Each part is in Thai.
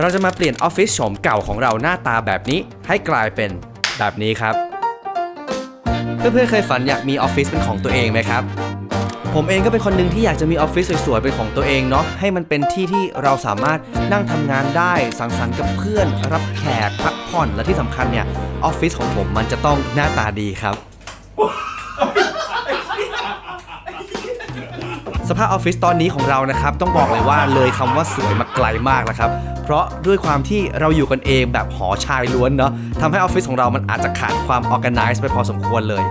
เราจะมาเปลี่ยนออฟฟิศโฉมเก่าของเราหน้าตาแบบนี้ ให้กลายเป็นแบบนี้ครับ เพื่อนๆเคยฝันอยากมีออฟฟิศเป็นของตัวเองไหมครับ ผมเองก็เป็นคนหนึ่งที่อยากจะมีออฟฟิศสวยๆเป็นของตัวเองเนาะให้มันเป็นที่ที่เราสามารถนั่งทำงานได้สังสรรค์กับเพื่อน รับแขกพักผ่อนและที่สำคัญเนี่ยออฟฟิศของผมมันจะต้องหน้าตาดีครับสภาพออฟฟิศตอนนี้ของเรานะครับ ต้องบอกเลยว่าเลยคำว่าสวยมาไกลมากนะครับ เพราะด้วยความที่เราอยู่กันเองแบบหอชายล้วนเนาะทำให้ออฟฟิศของเรามันอาจจะขาดความ organized ไปพอสมควรเลย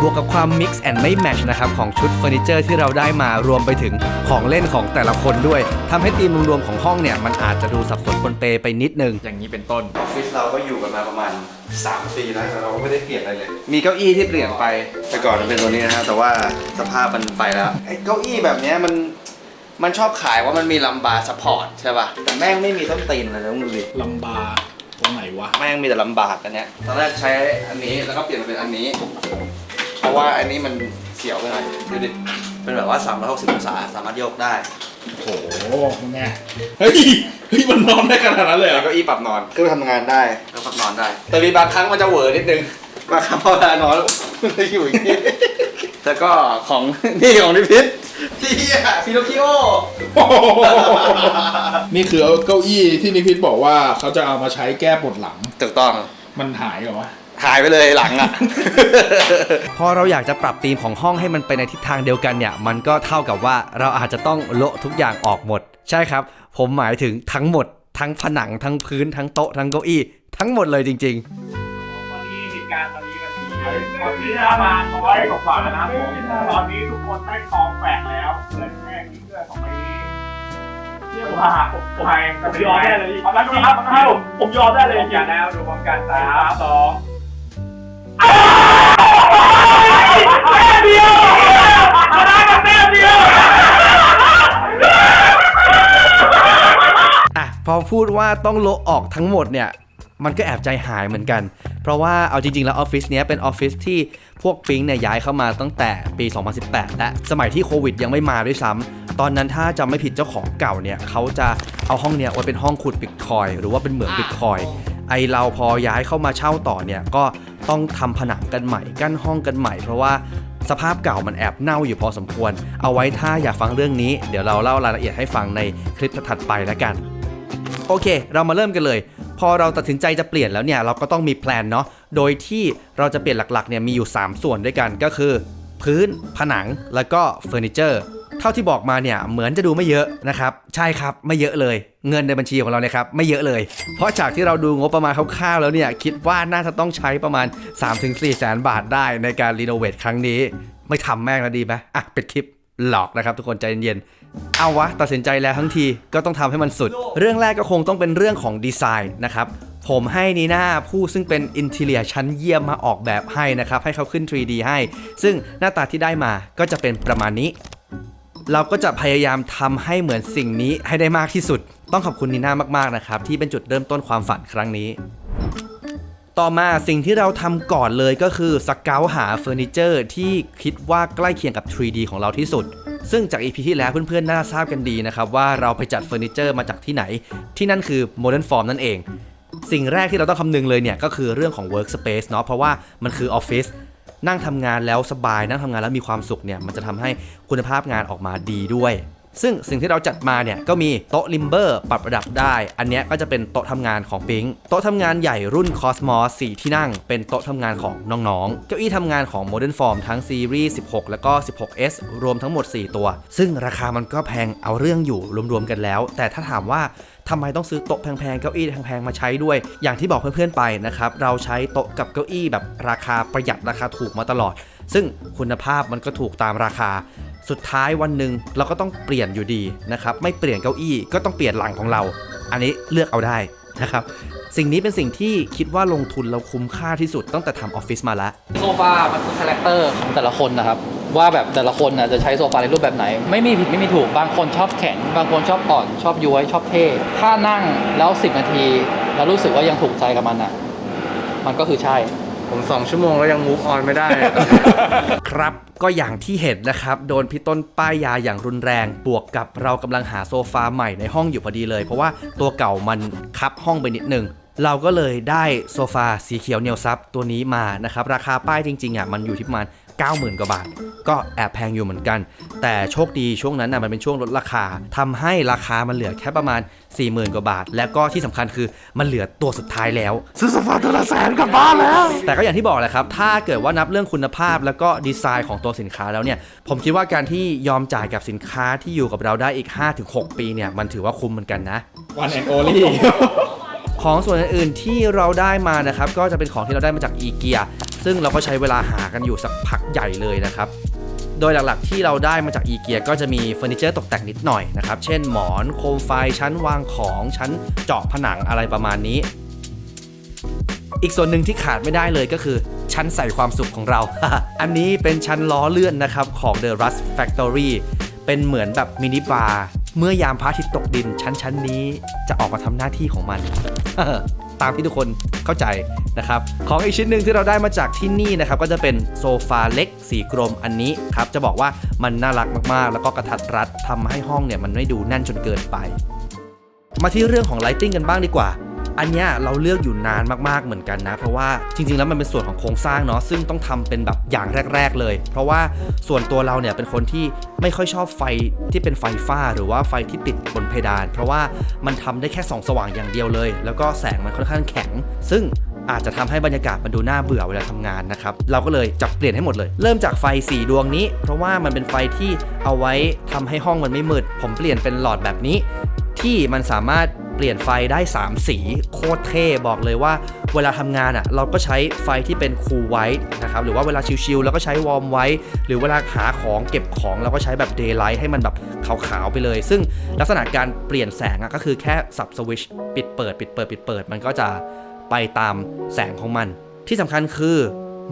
บวกกับความ mix and ไม่ match นะครับ ของชุดเฟอร์นิเจอร์ที่เราได้มารวมไปถึงของเล่นของแต่ละคนด้วยทำให้ธีมรวมๆของห้องเนี่ย มันอาจจะดูสับสนปนเปไปนิดนึง อย่างนี้เป็นต้น ออฟฟิศเราก็อยู่กันมาประมาณ3ปีแล้วเราก็ไม่ได้เปลี่ยนอะไรเลย มีเก้าอี้ที่เปลี่ยนไป แต่ก่อนมันเป็นตัวนี้นะฮะแต่ว่าสภาพมันไปแล้วไอ้เก้าอี้แบบเนี้ยมัน มันชอบขายว่ามันมีลัมบาร์สปอร์ตใช่ป่ะ แต่แม่งไม่มีต้นตีนเลยนะมึงดูดิลำบาตรงไหนวะ แม่งมีแต่ลำบากกันเนี้ย ตอนแรกใช้อันนี้แล้วก็เปลี่ยนมาเป็นอันนี้ เพราะว่าอันนี้มันเสียวไปหน่อยดูดิ เป็นแบบว่า 360องศาสามารถโยกได้ โอ้โหมึงไงเฮ้ยเฮ้ยมันนอนได้ขนาดนั้นเลยเหรแล้อวก็อี้ปรับนอนก็ทำงานได้ แล้วปรับนอนได้ แต่มีบางครั้งมันจะเหวอนิดนึง บางครั้งพอเวลานอนแล้วมันจะอยู่อย่างนี้แล้วก็ของนี่ของนิพิษที่พิโนคิโอโอ้โหนี่คือเก้าอี้ที่นิพิษบอกว่าเขาจะเอามาใช้แก้ปวดหลัง ถูกต้อง มันหายเหรอวะ หายไปเลยหลังอะ พอเราอยากจะปรับธีมของห้องให้มันไปในทิศทางเดียวกันเนี่ย มันก็เท่ากับว่าเราอาจจะต้องโละทุกอย่างออกหมด ใช่ครับ ผมหมายถึงทั้งหมด ทั้งผนังทั้งพื้นทั้งโต๊ะทั้งเก้าอี้ ทั้งหมดเลยจริงๆวันนี้เหตุ การตอนนี้มันมีตอนนี้ประมาณร้อยกว่าๆนะครับผมตอนนี้ทุกคนได้ทองแฝกแล้วเหลือแค่ที่เสื้อของไอ้เชื่อว่าผมผมผมยอมได้เลยเอาละครับให้ผมผมยอมได้เลยอย่าแล้วดูพร้อมกันสามสองแม่เดียวชนะกับแม่เดียวอะพอพูดว่าต้องโลออกทั้งหมดเนี่ย มันก็แอบใจหายเหมือนกัน เพราะว่าเอาจริง ๆ แล้วออฟฟิศเนี้ยเป็นออฟฟิศที่พวกปิงเนี่ยย้ายเข้ามาตั้งแต่ปี 2018 และสมัยที่โควิดยังไม่มาด้วยซ้ำตอนนั้นถ้าจำไม่ผิดเจ้าของเก่าเนี่ยเขาจะเอาห้องเนี่ยไว้เป็นห้องขุดบิตคอยหรือว่าเป็นเหมืองบิตคอยไอเราพอย้ายเข้ามาเช่าต่อเนี่ยก็ต้องทำผนังกันใหม่กั้นห้องกันใหม่ เพราะว่าสภาพเก่ามันแอบเน่าอยู่พอสมควร เอาไว้ถ้าอยากฟังเรื่องนี้ เดี๋ยวเราเล่ารายละเอียดให้ฟังในคลิปถัดไปแล้วกัน โอเค เรามาเริ่มกันเลย พอเราตัดสินใจจะเปลี่ยนแล้วเนี่ยเราก็ต้องมีแพลนเนาะโดยที่เราจะเปลี่ยนหลักๆเนี่ยมีอยู่ 3 ส่วนด้วยกันก็คือ พื้น ผนังแล้วก็เฟอร์นิเจอร์เท่าที่บอกมาเนี่ยเหมือนจะดูไม่เยอะนะครับใช่ครับไม่เยอะเลย เงินในบัญชีของเราเนี่ยครับไม่เยอะเลย เพราะจากที่เราดูงบประมาณคร่าวๆแล้วเนี่ยคิดว่าน่าจะต้องใช้ประมาณ 3-4แสนบาทได้ในการรีโนเวทครั้งนี้ ไม่ทำแม่งแล้วดีไหมอะเป็นคลิปหลอกนะครับทุกคนใจเย็นๆ เอาวะ ตัดสินใจแล้วทั้งทีก็ต้องทำให้มันสุด เรื่องแรกก็คงต้องเป็นเรื่องของดีไซน์นะครับ ผมให้นีน่าผู้ซึ่งเป็นอินเทเลียชั้นเยี่ยมมาออกแบบให้นะครับ ให้เขาขึ้น 3D ให้ ซึ่งหน้าตาที่ได้มาก็จะเป็นประมาณนี้ เราก็จะพยายามทำให้เหมือนสิ่งนี้ให้ได้มากที่สุด ต้องขอบคุณนีน่ามากๆนะครับที่เป็นจุดเริ่มต้นความฝันครั้งนี้ต่อมาสิ่งที่เราทำก่อนเลยก็คือสเกลหาเฟอร์นิเจอร์ที่คิดว่าใกล้เคียงกับ 3D ของเราที่สุด ซึ่งจาก EP ที่แล้วเพื่อนๆ น่าทราบกันดีนะครับ ว่าเราไปจัดเฟอร์นิเจอร์มาจากที่ไหน ที่นั่นคือ Modern Form นั่นเอง สิ่งแรกที่เราต้องคำนึงเลยเนี่ย ก็คือเรื่องของ Workspace เนาะเพราะว่ามันคือออฟฟิศนั่งทำงานแล้วสบาย นั่งทำงานแล้วมีความสุขเนี่ยมันจะทำให้คุณภาพงานออกมาดีด้วย ซึ่งสิ่งที่เราจัดมาเนี่ยก็มีโต๊ะลิมเบอร์ปรับระดับได้ อันนี้ก็จะเป็นโต๊ะทำงานของปิงโต๊ะทำงานใหญ่รุ่น Cosmos 4 ที่นั่ง เป็นโต๊ะทำงานของน้องๆ เก้าอี้ทำงานของ Modern Form ทั้งซีรีส์16 แล้วก็ 16S รวมทั้งหมด 4 ตัว ซึ่งราคามันก็แพงเอาเรื่องอยู่รวมๆกันแล้ว แต่ถ้าถามว่าทำไมต้องซื้อโต๊ะแพงๆ เก้าอี้แพงๆ มาใช้ด้วย อย่างที่บอกเพื่อนๆ ไปนะครับ เราใช้โต๊ะกับเก้าอี้แบบราคาประหยัดราคาถูกมาตลอด ซึ่งคุณภาพมันก็ถูกตามราคา สุดท้ายวันหนึ่งเราก็ต้องเปลี่ยนอยู่ดีนะครับไม่เปลี่ยนเก้าอี้ก็ต้องเปลี่ยนหลังของเรา อันนี้เลือกเอาได้นะครับสิ่งนี้เป็นสิ่งที่คิดว่าลงทุนเราคุ้มค่าที่สุดตั้งแต่ทำออฟฟิศมาแล้วโซฟา มันคือคาแรคเตอร์ของแต่ละคนนะครับ ว่าแบบแต่ละคนนะจะใช้โซฟาในรูปแบบไหน ไม่มีผิดไม่มีถูก บางคนชอบแข็ง บางคนชอบอ่อน ชอบย้วย ชอบเท่ ถ้านั่งแล้ว 10 นาที แล้วรู้สึกว่ายังถูกใจกับมันอะ มันก็คือใช่ ผมสองชั่วโมงแล้วยังมูฟออนไม่ได้ ครับก็อย่างที่เห็นนะครับ โดนพี่ต้นป้ายยาอย่างรุนแรง บวกกับเรากำลังหาโซฟาใหม่ในห้องอยู่พอดีเลย เพราะว่าตัวเก่ามันคับห้องไปนิดนึงเราก็เลยได้โซฟาสีเขียวเนียวซับตัวนี้มานะครับ ราคาป้ายจริงๆอะมันอยู่ที่ประมาณ 90,000 กว่าบาท ก็แอบแพงอยู่เหมือนกัน แต่โชคดีช่วงนั้นน่ะมันเป็นช่วงลดราคาทำให้ราคามันเหลือแค่ประมาณ 40,000 กว่าบาท และก็ที่สำคัญคือมันเหลือตัวสุดท้ายแล้วซื้อโซฟาตัวละแสนกลับบ้านแล้ว แต่ก็อย่างที่บอกแหละครับ ถ้าเกิดว่านับเรื่องคุณภาพแล้วก็ดีไซน์ของตัวสินค้าแล้วเนี่ย ผมคิดว่าการที่ยอมจ่ายกับสินค้าที่อยู่กับเราได้อีก 5-6 ปีเนี่ยมันถือว่าคุ้มเหมือนกันนะ one and only ของส่วนอื่นๆที่เราได้มานะครับ ก็จะเป็นของที่เราได้มาจากอีเกีย ซึ่งเราก็ใช้เวลาหากันอยู่สักพักใหญ่เลยนะครับ โดยหลักๆที่เราได้มาจากอีเกียก็จะมีเฟอร์นิเจอร์ตกแต่งนิดหน่อยนะครับ เช่นหมอนโคมไฟชั้นวางของชั้นเจาะผนังอะไรประมาณนี้ อีกส่วนหนึ่งที่ขาดไม่ได้เลยก็คือชั้นใส่ความสุขของเรา อันนี้เป็นชั้นล้อเลื่อนนะครับของ The Rust Factory เป็นเหมือนแบบมินิบาร์เมื่อยามพระอาทิตย์ตกดินชั้นชั้นนี้จะออกมาทำหน้าที่ของมัน ตามที่ทุกคนเข้าใจนะครับของอีกชิ้นหนึ่งที่เราได้มาจากที่นี่นะครับก็จะเป็นโซฟาเล็กสีกรมอันนี้ครับจะบอกว่ามันน่ารักมากๆ แล้วก็กระทัดรัดทำให้ห้องเนี่ยมันไม่ดูแน่นจนเกินไป มาที่เรื่องของไลติ้งกันบ้างดีกว่า อันเนี้ยเราเลือกอยู่นานมากๆเหมือนกันนะ เพราะว่าจริง ๆ แล้วมันเป็นส่วนของโครงสร้างเนาะซึ่งต้องทำเป็นแบบอย่างแรก ๆ เลย เพราะว่าส่วนตัวเราเนี่ยเป็นคนที่ไม่ค่อยชอบไฟที่เป็นไฟฟ้าหรือว่าไฟที่ติดบนเพดาน เพราะว่ามันทำได้แค่ส่องสว่างอย่างเดียวเลย แล้วก็แสงมันค่อนข้างแข็ง ซึ่ง อาจจะทำให้บรรยากาศมันดูน่าเบื่อเวลาทำงานนะครับ เราก็เลยจับเปลี่ยนให้หมดเลย เริ่มจากไฟ 4 ดวงนี้ เพราะว่ามันเป็นไฟที่เอาไว้ทำให้ห้องมันไม่มืด ผมเปลี่ยนเป็นหลอดแบบนี้ ที่มันสามารถเปลี่ยนไฟได้ 3 สีโคตรเท่บอกเลยว่า เวลาทำงานอะ่ะเราก็ใช้ไฟที่เป็นคูลไวท์นะครับหรือว่าเวลาชิลๆเราก็ใช้วอร์มไวท์หรือเวลาหาของเก็บของเราก็ใช้แบบเดย์ไลท์ให้มันแบบขาวๆไปเลย ซึ่งลักษณะการเปลี่ยนแสงอะก็คือแค่สับสวิชปิดเปิดปิดเปิดปิดเปิดมันก็จะ ไปตามแสงของมัน ที่สำคัญคือ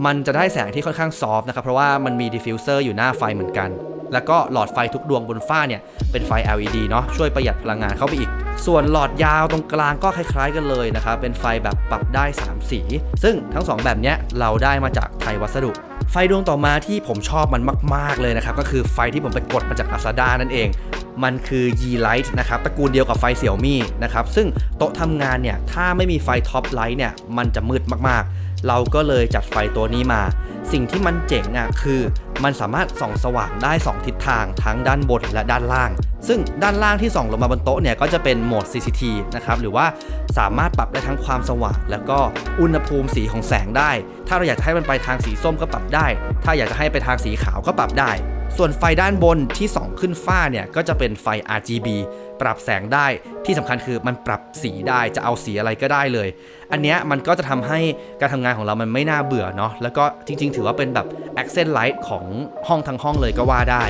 มันจะได้แสงที่ค่อนข้างซอฟต์นะครับเพราะว่ามันมีดิฟฟิวเซอร์อยู่หน้าไฟเหมือนกัน แล้วก็หลอดไฟทุกดวงบนฝ้าเนี่ยเป็นไฟ LED เนาะช่วยประหยัดพลังงานเข้าไปอีก ส่วนหลอดยาวตรงกลางก็คล้ายๆกันเลยนะครับเป็นไฟแบบปรับได้ 3 สี ซึ่งทั้ง 2 แบบเนี้ยเราได้มาจากไทยวัสดุไฟดวงต่อมาที่ผมชอบมันมาก ๆ เลยนะครับ ก็คือไฟที่ผมไปกดมาจาก Lazada นั่นเอง มันคือ y Light นะครับตระกูลเดียวกับไฟเสี่ยวมี่นะครับ ซึ่งโต๊ะทำงานเนี่ย ถ้าไม่มีไฟท็อปไลท์เนี่ย มันจะมืดมาก ๆ เราก็เลยจัดไฟตัวนี้มา สิ่งที่มันเจ๋งอะคือมันสามารถส่องสว่างได้ 2 ทิศทางทั้งด้านบนและด้านล่าง ซึ่งด้านล่างที่ส่องลงมาบนโต๊ะเนี่ยก็จะเป็นโหมด CCT นะครับหรือว่าสามารถปรับได้ทั้งความสว่าง แล้วก็อุณหภูมิสีของแสงได้ ถ้าเราอยากจะให้มันไปทางสีส้มก็ปรับได้ ถ้าอยากจะให้ไปทางสีขาวก็ปรับได้ ส่วนไฟด้านบนที่ส่องขึ้นฟ้าเนี่ยก็จะเป็นไฟ RGB ปรับแสงได้ที่สำคัญคือมันปรับสีได้จะเอาสีอะไรก็ได้เลย อันเนี้ยมันก็จะทำให้การทำงานของเรามันไม่น่าเบื่อเนาะแล้วก็จริง ๆ ถือว่าเป็นแบบ accent light ของห้องทั้งห้องเลยก็ว่าได้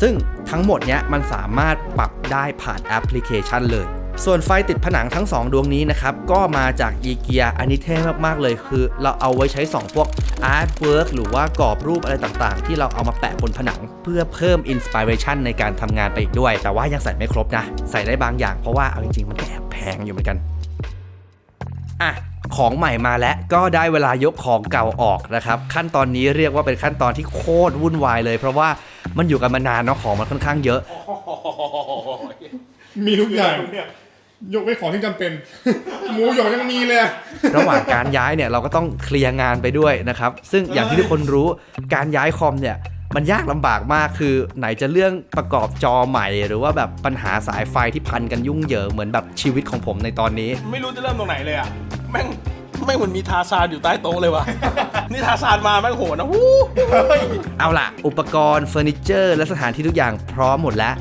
ซึ่งทั้งหมดเนี้ยมันสามารถปรับได้ผ่านแอปพลิเคชันเลย ส่วนไฟติดผนังทั้ง 2 ดวงนี้นะครับ ก็มาจากอีเกียอันนี้เท่มากๆเลยคือ เราเอาไว้ใช้สองพวกอาร์ตเวิร์กหรือว่ากรอบรูปอะไรต่างๆ ที่เราเอามาแปะบนผนัง เพื่อเพิ่มอินสปิเรชันในการทำงานไปอีกด้วย แต่ว่ายังใส่ไม่ครบนะ ใส่ได้บางอย่างเพราะว่าเอาจริงๆมันแอบแพงอยู่เหมือนกันอะของใหม่มาแล้วก็ได้เวลายกของเก่าออกนะครับ ขั้นตอนนี้เรียกว่าเป็นขั้นตอนที่โคตรวุ่นวายเลย เพราะว่ามันอยู่กันมานานเนาะของมันค่อนข้างเยอะ มีทุกอย่าง ยกไว้ของที่จำเป็น หมูหยองยังมีเลย ระหว่างการย้ายเนี่ยเราก็ต้องเคลียร์งานไปด้วยนะครับ ซึ่งอย่างที่ทุกคนรู้การย้ายคอมเนี่ยมันยากลำบากมากคือไหนจะเรื่องประกอบจอใหม่ หรือว่าแบบปัญหาสายไฟที่พันกันยุ่งเหยิงเหมือนแบบชีวิตของผมในตอนนี้ ไม่รู้จะเริ่มตรงไหนเลยอะ แม่งแม่งเหมือนมีทาซานอยู่ใต้โต๊ะเลยว่ะ นี่ทาซานมาแม่งโหดนะวู้เฮ้ยเอาล่ะ อุปกรณ์เฟอร์นิเจอร์ และสถานที่ทุกอย่างพร้อมหมดแล้ว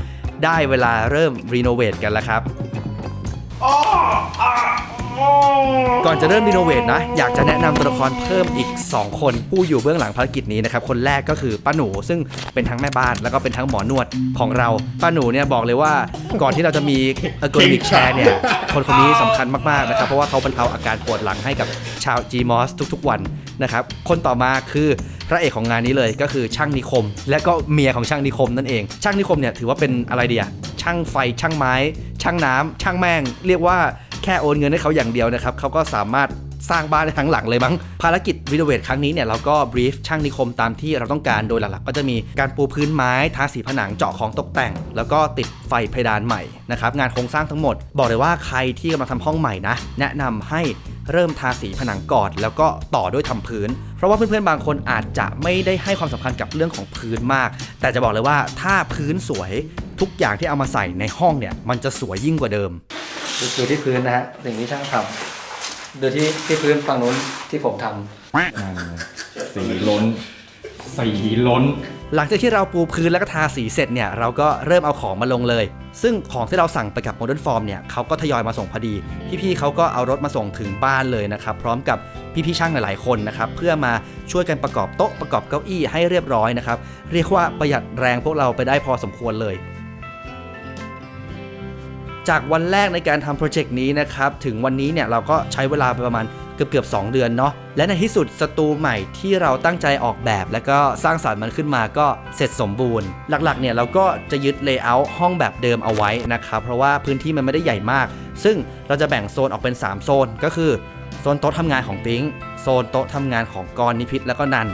ได้เวลาเริ่มรีโนเวทกันแล้วครับ ก่อนจะเริ่มรีโนเวทนะ อยากจะแนะนำตัวละครเพิ่มอีก 2 คนผู้อยู่เบื้องหลังภารกิจนี้นะครับ คนแรกก็คือป้าหนูซึ่งเป็นทั้งแม่บ้านแล้วก็เป็นทั้งหมอนวดของเรา ป้าหนูเนี่ยบอกเลยว่าก่อนที่เราจะมี ergonomic chair เนี่ย คนคนนี้สำคัญมาก ๆ นะครับ เพราะว่าเขาบรรเทาอาการปวดหลังให้กับชาว GMOS ทุก ๆ วันนะครับ คนต่อมาคือพระเอกของงานนี้เลยก็คือช่างนิคม และก็เมียของช่างนิคมนั่นเอง ช่างนิคมเนี่ยถือว่าเป็นอะไรเดียช่างไฟช่างไม้ ช่างน้ำช่างแม่ง เรียกว่าแค่โอนเงินให้เขาอย่างเดียวนะครับเขาก็สามารถสร้างบ้านได้ทั้งหลังเลยมั้ง ภารกิจรีโนเวทครั้งนี้เนี่ยเราก็บรีฟช่างนิคมตามที่เราต้องการโดยหลักๆ ก็จะมีการปูพื้นไม้ ทาสีผนังเจาะของตกแต่ง แล้วก็ติดไฟเพดานใหม่นะครับงานโครงสร้างทั้งหมด บอกเลยว่าใครที่กำลังทำห้องใหม่นะ แนะนำให้เริ่มทาสีผนังก่อนแล้วก็ต่อด้วยทำพื้น เพราะว่าเพื่อนๆบางคนอาจจะไม่ได้ให้ความสำคัญกับเรื่องของพื้นมาก แต่จะบอกเลยว่าถ้าพื้นสวย ทุกอย่างที่เอามาใส่ในห้องเนี่ย มันจะสวยยิ่งกว่าเดิม ดูที่พื้นนะฮะสิ่งที่ช่างทำดูที่ที่พื้นฝั่งนู้นที่ผมทำสีล้น สีล้น หลังจากที่เราปูพื้นแล้วก็ทาสีเสร็จเนี่ย เราก็เริ่มเอาของมาลงเลย ซึ่งของที่เราสั่งไปกับ Modern Form เนี่ยเขาก็ทยอยมาส่งพอดี พี่ๆเขาก็เอารถมาส่งถึงบ้านเลยนะครับ พร้อมกับพี่ๆช่างหลายๆคนนะครับ เพื่อมาช่วยกันประกอบโต๊ะประกอบเก้าอี้ให้เรียบร้อยนะครับ เรียกว่าประหยัดแรงพวกเราไปได้พอสมควรเลย จากวันแรกในการทำโปรเจกต์นี้นะครับถึงวันนี้เนี่ยเราก็ใช้เวลาไปประมาณเกือบเกือบ2เดือนเนาะและในที่สุดสตูใหม่ที่เราตั้งใจออกแบบ แล้วก็สร้างสรรค์มันขึ้นมาก็เสร็จสมบูรณ์ หลักๆเนี่ยเราก็จะยึดเลเยอร์ห้องแบบเดิมเอาไว้นะครับเพราะว่าพื้นที่มันไม่ได้ใหญ่มาก ซึ่งเราจะแบ่งโซนออกเป็น 3 โซนก็คือโซนโต๊ะทำงานของปิงโซนโต๊ะทำงานของกรนิพิษแล้วก็นัน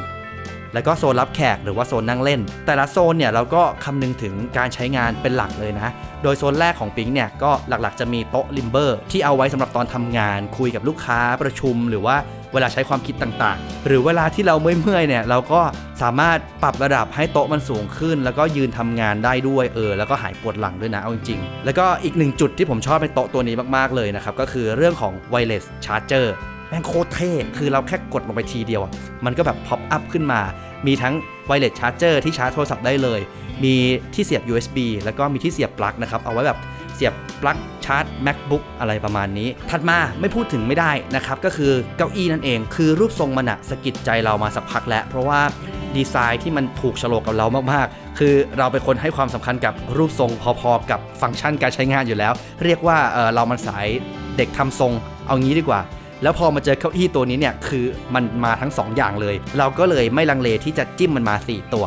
แล้วก็โซนรับแขกหรือว่าโซนนั่งเล่น แต่ละโซนเนี่ยเราก็คำนึงถึงการใช้งานเป็นหลักเลยนะ โดยโซนแรกของปิงเนี่ยก็หลักๆ จะมีโต๊ะลิมเบอร์ที่เอาไว้สำหรับตอนทำงาน คุยกับลูกค้าประชุม หรือว่าเวลาใช้ความคิดต่างๆ หรือเวลาที่เราเมื่อยๆเนี่ยเราก็สามารถปรับระดับให้โต๊ะมันสูงขึ้น แล้วก็ยืนทำงานได้ด้วยเออแล้วก็หายปวดหลังด้วยนะเอาจริงๆ แล้วก็อีกหนึ่งจุดที่ผมชอบในโต๊ะตัวนี้มากๆเลยนะครับก็คือเรื่องของ wireless charger แม่งโคตรเท่ คือเราแค่กดลงไปทีเดียว มันก็แบบพ็อปอัพขึ้นมา มีทั้งไวเลสชาร์จเจอร์ที่ชาร์จโทรศัพท์ได้เลย มีที่เสียบ USB แล้วก็มีที่เสียบปลั๊กนะครับ เอาไว้แบบเสียบปลั๊กชาร์จ macbook อะไรประมาณนี้ ถัดมาไม่พูดถึงไม่ได้นะครับ ก็คือเก้าอี้นั่นเอง คือรูปทรงมันอะสะกิดใจเรามาสักพักแล้ว เพราะว่าดีไซน์ที่มันถูกโฉลกกับเรามากๆ คือเราเป็นคนให้ความสำคัญกับรูปทรงพอๆ กับฟังก์ชันการใช้งานอยู่แล้ว เรียกว่าเออเรามันสายเด็กทำทรง เอางี้ดีกว่า แล้วพอมาเจอเก้าอี้ตัวนี้เนี่ยคือมันมาทั้ง 2 อย่างเลย เราก็เลยไม่ลังเลที่จะจิ้มมันมา 4 ตัว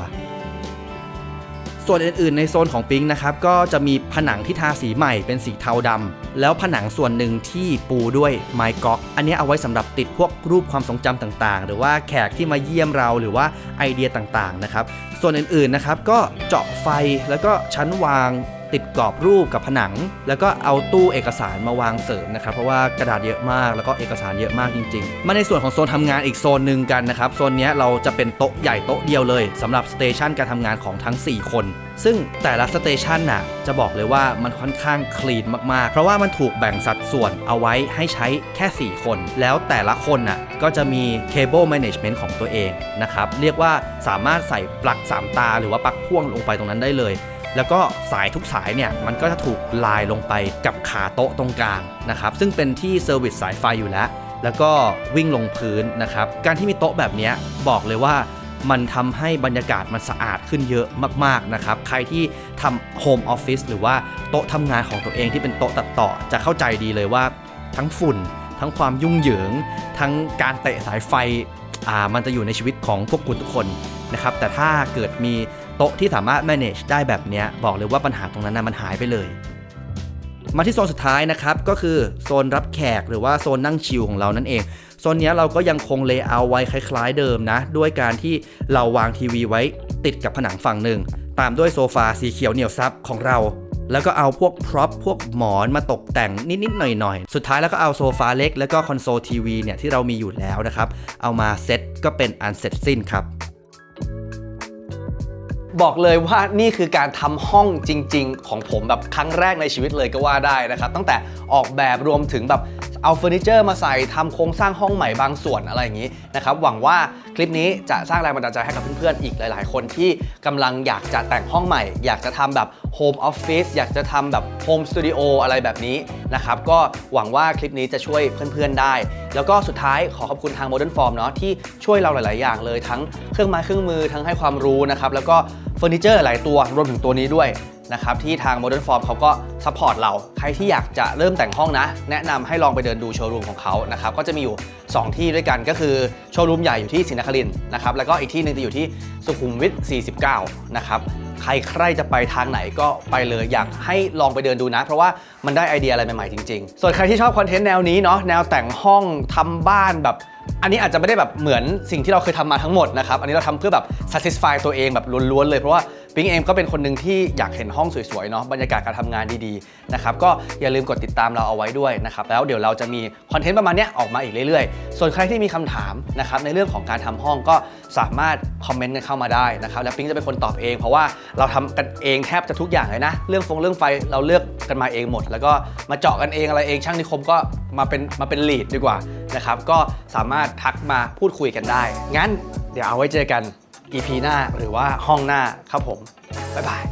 ส่วนอื่นๆในโซนของปิงนะครับก็จะมีผนังที่ทาสีใหม่เป็นสีเทาดำแล้วผนังส่วนหนึ่งที่ปูด้วยไม้ก๊อก อันนี้เอาไว้สำหรับติดพวกรูปความทรงจำต่างๆ หรือว่าแขกที่มาเยี่ยมเราหรือว่าไอเดียต่างๆนะครับส่วนอื่นๆนะครับก็เจาะไฟแล้วก็ชั้นวาง ติดกรอบรูปกับผนัง แล้วก็เอาตู้เอกสารมาวางเสริมนะครับ เพราะว่ากระดาษเยอะมากแล้วก็เอกสารเยอะมากจริงๆ มาในส่วนของโซนทำงานอีกโซนหนึ่งกันนะครับโซนนี้เราจะเป็นโต๊ะใหญ่โต๊ะเดียวเลยสำหรับสเตชันการทำงานของทั้ง 4 คน ซึ่งแต่ละสเตชันน่ะจะบอกเลยว่ามันค่อนข้างคลีนมากๆ เพราะว่ามันถูกแบ่งสัดส่วนเอาไว้ให้ใช้แค่ 4 คน แล้วแต่ละคนน่ะก็จะมี Cable Management ของตัวเองนะครับเรียกว่าสามารถใส่ปลั๊ก3 ตาหรือว่าปลั๊กพ่วงลงไปตรงนั้นได้เลย แล้วก็สายทุกสายเนี่ยมันก็จะถูกลายลงไปกับขาโต๊ะตรงกลางนะครับซึ่งเป็นที่เซอร์วิสสายไฟอยู่แล้ว แล้วก็วิ่งลงพื้นนะครับการที่มีโต๊ะแบบนี้บอกเลยว่ามันทำให้บรรยากาศมันสะอาดขึ้นเยอะมากๆนะครับ ใครที่ทำโฮมออฟฟิศหรือว่าโต๊ะทำงานของตัวเองที่เป็นโต๊ะตัดต่อ จะเข้าใจดีเลยว่า ทั้งฝุ่น ทั้งความยุ่งเหยิง ทั้งการเตะสายไฟอ่ามันจะอยู่ในชีวิตของพวกคุณทุกคนนะครับ แต่ถ้าเกิดมี โต๊ะที่สามารถ manage ได้แบบนี้บอกเลยว่าปัญหาตรงนั้นนะมันหายไปเลย มาที่โซนสุดท้ายนะครับ ก็คือโซนรับแขกหรือว่าโซนนั่งชิลของเรานั่นเองโซนนี้เราก็ยังคงเลเยอร์ไว้คล้ายๆเดิมนะ ด้วยการที่เราวางทีวีไว้ติดกับผนังฝั่งหนึ่ง ตามด้วยโซฟาสีเขียวเหนียวซับของเรา แล้วก็เอาพวกพร็อพพวกหมอนมาตกแต่งนิดๆหน่อยๆ สุดท้ายแล้วก็เอาโซฟาเล็กแล้วก็คอนโซลทีวีเนี่ยที่เรามีอยู่แล้วนะครับ เอามาเซตก็เป็นอันเสร็จสิ้นครับ บอกเลยว่านี่คือการทำห้องจริง ๆ ของผมแบบครั้งแรกในชีวิตเลยก็ว่าได้นะครับ ตั้งแต่ออกแบบรวมถึงแบบ เอาเฟอร์นิเจอร์มาใส่ทำโครงสร้างห้องใหม่บางส่วนอะไรอย่างนี้นะครับหวังว่าคลิปนี้จะสร้างแรงบันดาลใจให้กับเพื่อนๆอีกหลาย ๆ คนที่กำลังอยากจะแต่งห้องใหม่ อยากจะทำแบบโฮมออฟฟิศอยากจะทำแบบโฮมสตูดิโออะไรแบบนี้นะครับก็หวังว่าคลิปนี้จะช่วยเพื่อนๆได้ แล้วก็สุดท้ายขอขอบคุณทาง Modern Form เนาะที่ช่วยเราหลาย ๆ อย่างเลยทั้งเครื่องไม้เครื่องมือทั้งให้ความรู้นะครับแล้วก็ เฟอร์นิเจอร์หลายตัวรวมถึงตัวนี้ด้วยนะครับที่ทาง Modern Form เขาก็ซัพพอร์ตเรา ใครที่อยากจะเริ่มแต่งห้องนะ แนะนำให้ลองไปเดินดูโชว์รูมของเขานะครับก็จะมีอยู่ 2 ที่ด้วยกันก็คือโชว์รูมใหญ่อยู่ที่ศรีนครินนะครับแล้วก็อีกที่หนึ่งจะอยู่ที่สุขุมวิท 49 นะครับใครใครจะไปทางไหนก็ไปเลยอยากให้ลองไปเดินดูนะ เพราะว่ามันได้ไอเดียอะไรใหม่ๆจริง ๆ ส่วนใครที่ชอบคอนเทนต์แนวนี้เนาะแนวแต่งห้องทำบ้านแบบ อันนี้อาจจะไม่ได้แบบเหมือนสิ่งที่เราเคยทำมาทั้งหมดนะครับ อันนี้เราทำเพื่อแบบ satisfy ตัวเองแบบล้วนๆเลย เพราะว่า ปิงเองก็เป็นคนหนึ่งที่อยากเห็นห้องสวยๆเนาะบรรยากาศการทำงานดีๆนะครับก็อย่าลืมกดติดตามเราเอาไว้ด้วยนะครับแล้วเดี๋ยวเราจะมีคอนเทนต์ประมาณนี้ออกมาอีกเรื่อยๆ ส่วนใครที่มีคำถามนะครับในเรื่องของการทำห้องก็สามารถคอมเมนต์กันเข้ามาได้นะครับแล้วปิงจะเป็นคนตอบเอง เพราะว่าเราทำกันเองแทบจะทุกอย่างเลยนะ เรื่องฟงเรื่องไฟเราเลือกกันมาเองหมด แล้วก็มาเจาะกันเองอะไรเองช่างนิคมก็มาเป็นมาเป็นลีดดีกว่านะครับก็สามารถทักมาพูดคุยกันได้ งั้นเดี๋ยวเอาไว้เจอกัน EP หน้าหรือว่าห้องหน้าครับผม บ๊ายบาย